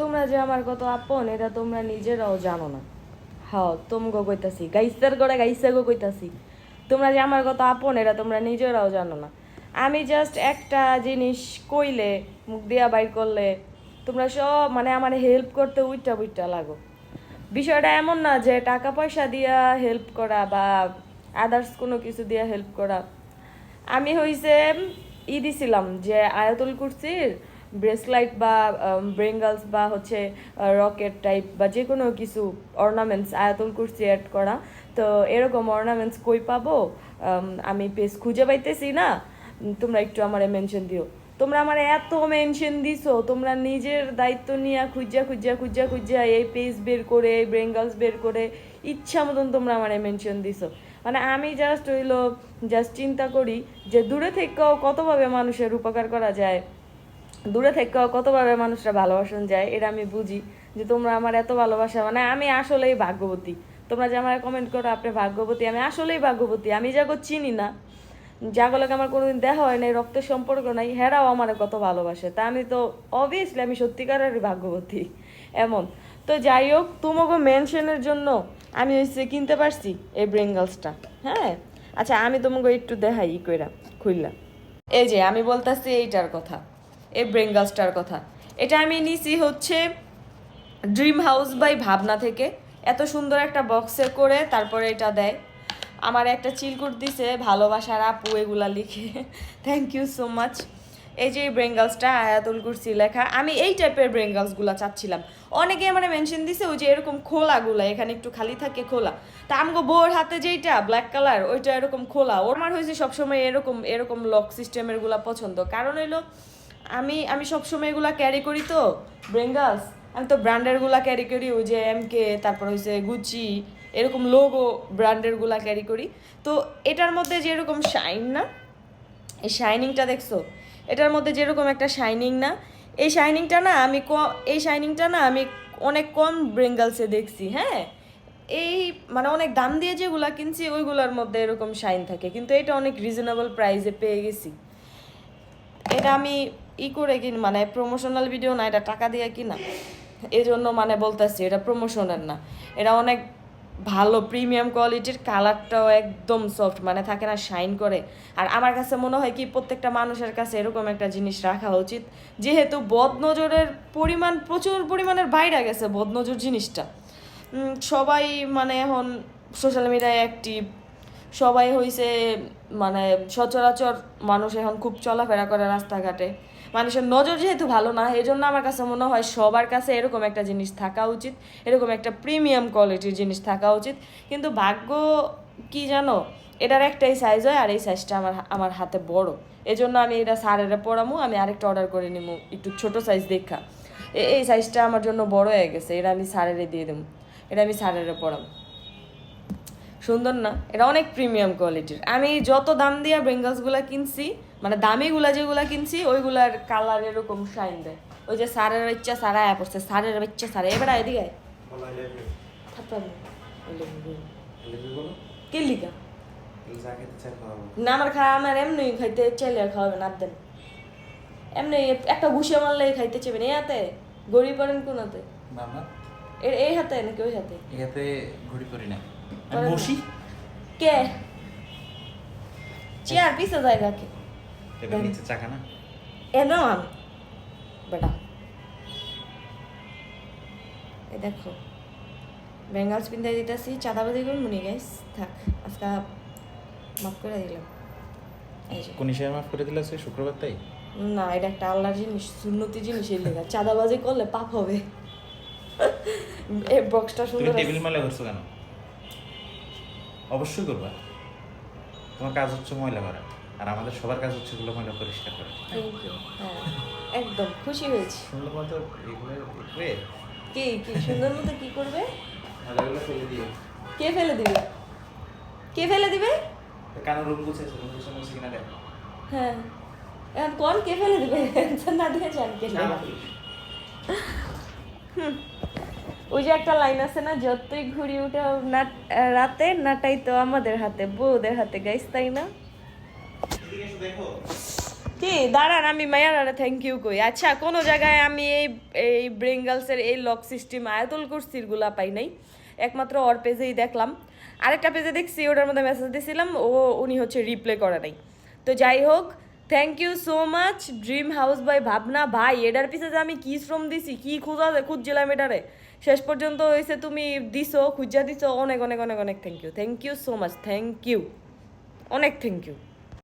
তোমরা যে আমার কত আপন, এটা তোমরা নিজেরাও জানো না। হ্যাঁ তোমগো কইতাছি, গাইসার করে গাইসাগো কইতাছি। তোমরা যে আমার কত আপন, এটা তোমরা নিজেরাও জানো না। আমি জাস্ট একটা জিনিস কইলে, মুখ দিয়া বাইর করলে, তোমরা সব মানে আমার হেল্প করতে উইটা বুইটা লাগো। বিষয়টা এমন না যে টাকা পয়সা দিয়া হেল্প করা বা আদার্স কোনো কিছু দিয়া হেল্প করা। আমি হইছে, ই দিছিলাম যে আয়াতুল কুরসির ব্রেসলাইট বা ব্রেঙ্গালস বা হচ্ছে রকেট টাইপ বা যে কোনো কিছু অর্নামেন্টস আয়াতুল কুরসি অ্যাড করা। তো এরকম অর্নামেন্টস কই পাবো? আমি পেজ খুঁজে পাইতেছি না। তোমরা একটু আমারে মেনশন দিও। তোমরা আমার এত মেনশন দিছো, তোমরা নিজের দায়িত্ব নিয়ে খুঁজা খুঁজা খুঁজা খুঁজা এই পেজ বের করে, এই ব্রেঙ্গালস বের করে ইচ্ছা মতন তোমরা আমার মেনশন দিছো। মানে আমি জাস্ট হইল জাস্ট চিন্তা করি যে দূরে থেকেও কতভাবে মানুষের উপকার করা যায়। দূরে থেকেও কতভাবে মানুষরা ভালোবাসন যায়, এটা আমি বুঝি। যে তোমরা আমার এত ভালোবাসা মানে আমি আসলেই ভাগ্যবতী। তোমরা যে আমার কমেন্ট করো, আপনি ভাগ্যবতী, আমি আসলেই ভাগ্যবতী, আমি যাগো চিনি না। যাগুলোকে আমার কোনোদিন দেখা হয় নাই, রক্তের সম্পর্ক নাই, হেরাও আমার কত ভালোবাসে। তা আমি তো অবভিয়াসলি আমি সত্যিকারের ভাগ্যবতী, এমন। তো যাই হোক, তোমাকে মেনশনের জন্য আমি হচ্ছে কিনতে পারছি এই ব্রেঙ্গালসটা হ্যাঁ? আচ্ছা আমি তোমাকে একটু দেখাই, ই কইরা খুললাম এই যে, আমি বলতাছি এইটার কথা। এই ব্রেঙ্গালসটার কথা। এটা আমি নিছি হচ্ছে ড্রিম হাউস বাই ভাবনা থেকে। এত সুন্দর একটা বক্সে করে তারপরে এটা দেয়। আমার একটা চিলকুট দিছে, ভালোবাসার আপু এগুলা লিখে। থ্যাংক ইউ সো মাচ এই যে ব্রেঙ্গালসটা আয়াতুল কুরসি লেখা, আমি এই টাইপের ব্রেঙ্গালসগুলো চাচ্ছিলাম। অনেকে আমার মেনশন দিছে, ওই যে এরকম খোলাগুলা, এখানে একটু খালি থাকে খোলা। তা আমগো বউর হাতে যেইটা ব্ল্যাক কালার ওইটা এরকম খোলা। ওর আমার হয়েছে সবসময় এরকম এরকম লক সিস্টেমেরগুলা পছন্দ। কারণ হইল আমি আমি সবসময় এগুলা ক্যারি করি তো ব্রেঙ্গালস আমি তো ব্র্যান্ডেরগুলা ক্যারি করি, ওই যে এম কে তারপর হয়েছে গুচি এরকম লোগো ব্র্যান্ডেরগুলা ক্যারি করি। তো এটার মধ্যে যে এরকম শাইন না, এই শাইনিংটা দেখছ? এটার মধ্যে যেরকম একটা শাইনিং না, এই শাইনিংটা না আমি ক- এই শাইনিংটা না আমি অনেক কম ব্রেঙ্গালসে দেখছি হ্যাঁ? এই মানে অনেক দাম দিয়ে যেগুলা কিনছি, ওইগুলোর মধ্যে এরকম শাইন থাকে। কিন্তু এটা অনেক রিজনেবল প্রাইসে পেয়ে গেছি। এটা আমি ই করে কিন মানে প্রমোশনাল ভিডিও না, এটা টাকা দিয়ে কিনা? এই জন্য মানে বলতেছি, এটা প্রমোশনের না। এটা অনেক ভালো প্রিমিয়াম কোয়ালিটির কালারটাও একদম সফট মানে থাকে না শাইন করে। আর আমার কাছে মনে হয় কি, প্রত্যেকটা মানুষের কাছে এরকম একটা জিনিস রাখা উচিত। যেহেতু বদনজরের পরিমাণ, প্রচুর পরিমাণের বাইরে গেছে বদনজর জিনিসটা। সবাই মানে এখন সোশ্যাল মিডিয়ায় অ্যাক্টিভ সবাই হইছে মানে সচরাচর মানুষ এখন খুব চলাফেরা করে রাস্তাঘাটে। মানুষের নজর যেহেতু ভালো না এই জন্য আমার কাছে মনে হয় সবার কাছে এরকম একটা জিনিস থাকা উচিত, এরকম একটা প্রিমিয়াম কোয়ালিটির জিনিস থাকা উচিত। কিন্তু ভাগ্য কি জানো? এটার একটাই সাইজ হয় আর এই সাইজটা আমার আমার হাতে বড়। এজন্য আমি এটা সারের পরামু, আমি আরেকটা অর্ডার করে নিবো একটু ছোট সাইজ দেখা। এই সাইজটা আমার জন্য বড় হয়ে গেছে, এটা আমি সারের দিয়ে দেবো। এটা আমি সারের পরাবো সুন্দর না? এটা অনেক প্রিমিয়াম কোয়ালিটির আমি যত দাম দিয়ে বেঙ্গলসগুলা কিনছি মানে দামিগুলা যেগুলা কিনছি ওইগুলার কালার এরকম শাইন দেয়। ওই যে সারের বাচ্চা সারা আয়া পড়ছে সারের বাচ্চা সারা। এবার এদিকে। কে লিগা না আমার খাওয়া আমার এমনি খাইতে চাইলে আর খাওয়াবে না দেন এমনি একটা ঘুষে মারলে খাইতে চাইবেন এই হাতে? গড়ি পড়েন কোন হাতে বাবা এই হাতে নাকি ওই হাতে? এটাতে ঘড়ি করি না। বসি। কে? চেয়ার পিছে জায়গা কে এটা নিচে চাকা না? এনো আন বেটা। এই দেখো। বেঙ্গালস পিন্ধাই দিতেছি চাঁদাবাজি করুন মুনি গাইস থাক আজকে মাফ করে দিলাম। এই যে। কোন হিসেবে মাফ করে দিলে শুক্রবার তাই? না এটা একটা আল্লাহর জিনিস সুন্নতি জিনিস এই চাঁদাবাজি করলে পাপ হবে। এই বক্সটা তুমি সুন্দর টেবিল মালে করছ কেন? অবশ্যই করবা। তোমার কাজ হচ্ছে ময়লা করা। আর আমাদের সবার কাজ হচ্ছে এগুলো ময়লা পরিষ্কার করা। থ্যাংক ইউ হ্যাঁ একদম খুশি হয়েছি। সুন্দর মতো এগুলো কি কি সুন্দর মতো কি করবে? ময়লাগুলো ফেলে দিয়ে। কে ফেলে দিবে? কে ফেলে দিবে? কানো রুম গুছাইছে? রুম গুছানো কিনা দেখ হ্যাঁ এখন কোন কে ফেলে দিবে? না দিয়ে যান কে ওই যে একটা লাইন আছে না যতই ঘুরি উঠে না রাতে নাটাই তো আমাদের হাতে বউদের হাতে গাইস তাই না? কি? দাঁড়ান, আমি মায়ারারে থ্যাংক ইউ কই। আচ্ছা কোনো জায়গায় আমি এই এই ব্রেঙ্গালসের এই লক সিস্টেম আয়াতুল কুরসিরগুলা পাই নাই। একমাত্র ওর পেজেই দেখলাম। আরেকটা পেজে দেখছি, ওটার মধ্যে মেসেজ দিয়েছিলাম ও, উনি হচ্ছে রিপ্লে করে নাই। তো যাই হোক thank you so much dream house by Bhabna ভাই, এটার পিছে যে আমি কি শ্রম দিছি, কি খুঁজা খুঁজছিলাম এটারে? শেষ পর্যন্ত হয়েছে তুমি দিছো, খুঁজা দিছো, অনেক অনেক অনেক অনেক thank you thank you so much thank you অনেক থ্যাংক ইউ